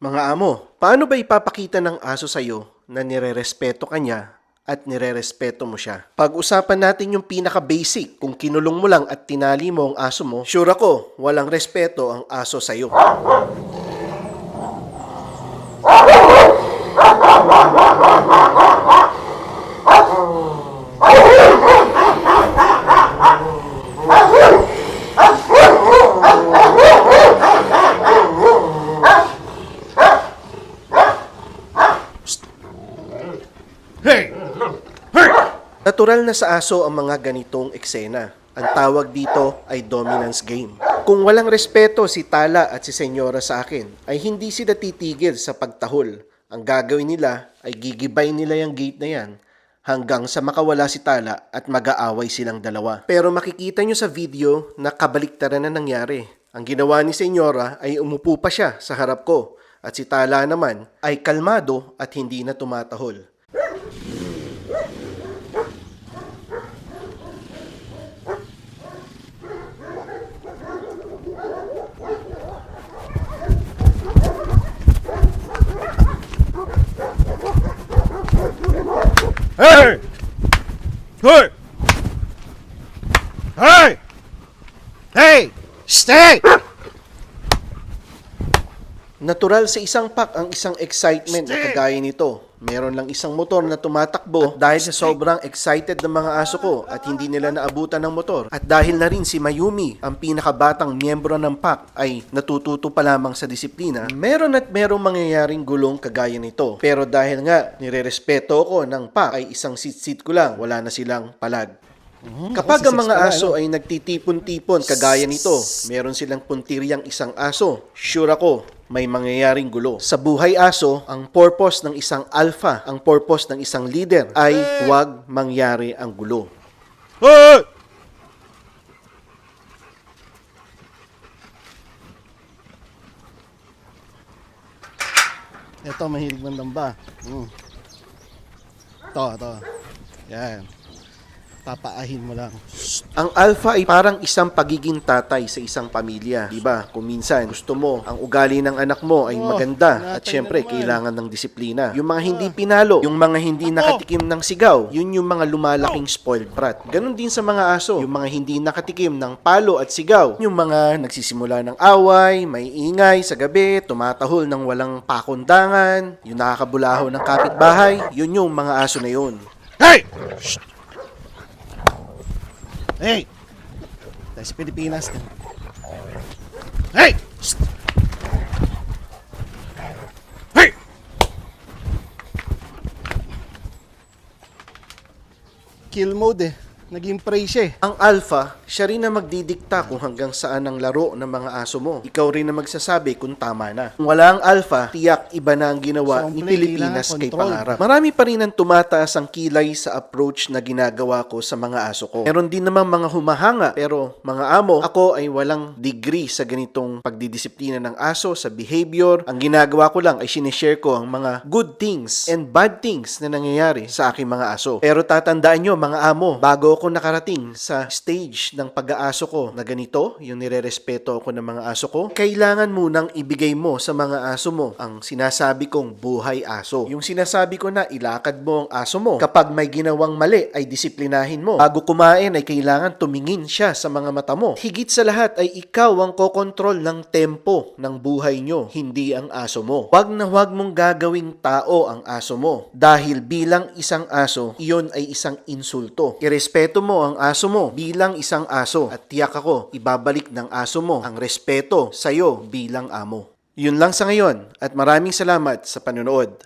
Mga amo, paano ba ipapakita ng aso sa'yo na nirerespeto ka niya at nirerespeto mo siya? Pag-usapan natin yung pinaka-basic. Kung kinulong mo lang at tinali mo ang aso mo, sure ako, walang respeto ang aso sa'yo. Natural na sa aso ang mga ganitong eksena. Ang tawag dito ay dominance game. Kung walang respeto si Tala at si Senyora sa akin, ay hindi sila titigil sa pagtahol. Ang gagawin nila ay gigibay nila yung gate na yan hanggang sa makawala si Tala at mag-aaway silang dalawa. Pero makikita nyo sa video na kabaliktaran na nangyari. Ang ginawa ni Senyora ay umupo pa siya sa harap ko at si Tala naman ay kalmado at hindi na tumatahol. Hey! Hey! Hey! Hey! Stay! Natural sa isang pack ang isang excitement na kagaya nito. Meron lang isang motor na tumatakbo at dahil sa sobrang excited ng mga aso ko at hindi nila naabutan ng motor. At dahil na rin si Mayumi, ang pinakabatang miyembro ng pack ay natututo pa lamang sa disiplina, meron at merong mangyayaring gulong kagaya nito. Pero dahil nga nirerespeto ko ng pack ay isang sit-sit ko lang, wala na silang palag. Kapag ang mga aso ay nagtitipon-tipon kagaya nito, meron silang puntiryang isang aso, sure ako, may mangyayaring gulo. Sa buhay aso, ang purpose ng isang alpha, ang purpose ng isang leader ay huwag mangyari ang gulo. Hey! Ito, mahilig mandamba. Mm. Ito, ito. Yan. Papaahin mo lang. Ang alpha ay parang isang pagiging tatay sa isang pamilya. Di ba? Kung minsan gusto mo, ang ugali ng anak mo ay Oh, maganda at syempre na naman. kailangan ng disiplina. Yung mga hindi pinalo, yung mga hindi nakatikim ng sigaw, yun yung mga lumalaking spoiled brat. Ganon din sa mga aso. Yung mga hindi nakatikim ng palo at sigaw, yung mga nagsisimula ng away, may ingay sa gabi, tumatahol ng walang pakundangan, yung nakakabulaho ng kapitbahay, yun yung mga aso na yun. Hey! Hey! Tayo sa Pilipinas. Hey! Hey! Kill mode eh. Naging prey siya eh. Ang alpha, siya rin na magdidikta kung hanggang saan ang laro ng mga aso mo. Ikaw rin na magsasabi kung tama na. Kung wala ang alpha, tiyak iba na ang ginawa So, ni Pilipinas kay. Pangarap. Marami pa rin ang tumataas ang kilay sa approach na ginagawa ko sa mga aso ko. Meron din namang mga humahanga, pero mga amo, ako ay walang degree sa ganitong pagdidisiplina ng aso, sa behavior. Ang ginagawa ko lang ay sinishare ko ang mga good things and bad things na nangyayari sa aking mga aso. Pero tatandaan nyo mga amo, bago ako nakarating sa stage ng pag-aaso ko na ganito, yung nirerespeto ako ng mga aso ko, kailangan munang ibigay mo sa mga aso mo ang sinasabi kong buhay aso. Yung sinasabi ko na ilakad mo ang aso mo. Kapag may ginawang mali, ay disiplinahin mo. Bago kumain, ay kailangan tumingin siya sa mga mata mo. Higit sa lahat ay ikaw ang kokontrol ng tempo ng buhay nyo, hindi ang aso mo. Huwag na huwag mong gagawing tao ang aso mo. Dahil bilang isang aso, iyon ay isang insulto. Irespeto mo ang aso mo bilang isang aso at tiyak ako, ibabalik ng aso mo ang respeto sa'yo bilang amo. Yun lang sa ngayon at maraming salamat sa panonood.